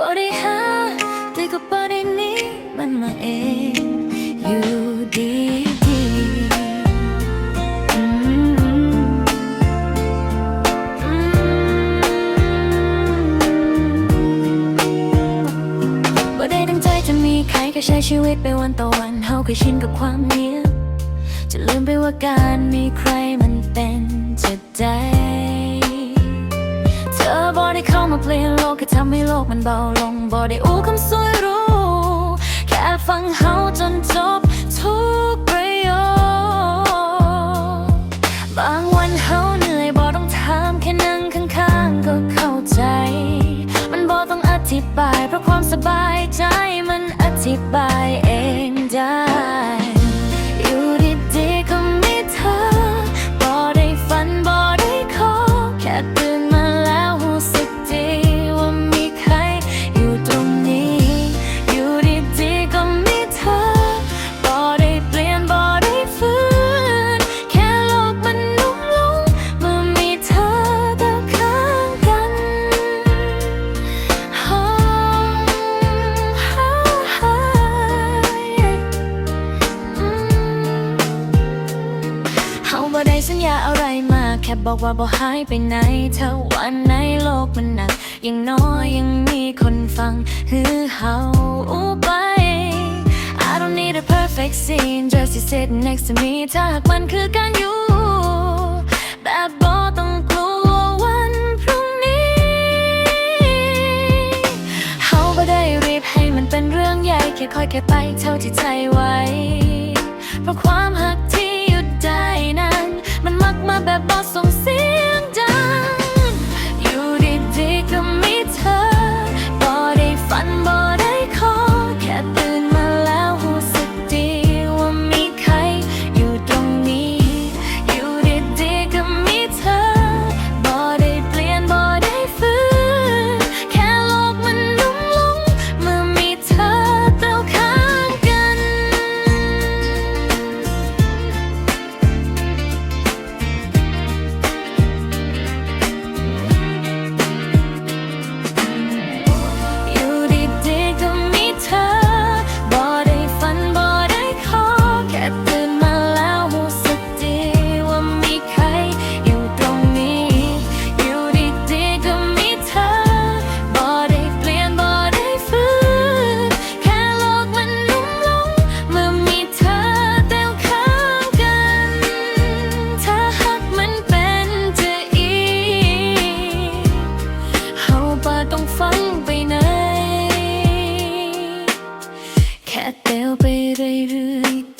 บ่ได้หาแต่ก็บ่ได้นี้มันมาเองอยู่ดีดีบ่ได้ตั้งใจจะมีใครก็ใช้ชีวิตไปวันต่อวันเฮาเคยชินกับความเงียบจะลืมไปว่าการมีใครมันเป็นจะได้ มาเปลี่ยนโลกแค่ทำให้โลกมันเบาลงบอได้อู้คำสวยรู้ แค่ฟังเฮาจนจบทุกประโยคบางวันเฮาเหนื่อยบอต้องถามแค่นั่งข้างๆก็เข้าใจ มันบอต้องอธิบาย เพราะความสบายใจมันอธิบายเองได้ อะไรมา แค่บอกว่าบ่หายไปไหนถ้าวันไหนโลกมันหนักยังน้อยยังมีคนฟังฮือเฮาอู้ไป I don't need a perfect scene just you sitting next to me ถ้าหากมันคือการอยู่แบบบ่ต้องกลัววันพรุ่งนี้เฮาบ่ได้รีบให้มันเป็นเรื่องใหญ่แค่ค่อยแค่ไปเท่าที่ใจไหวเพราะความหัก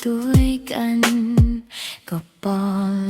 ตียวไปเรื่อยๆด้วยกัน ก็พอแล้ว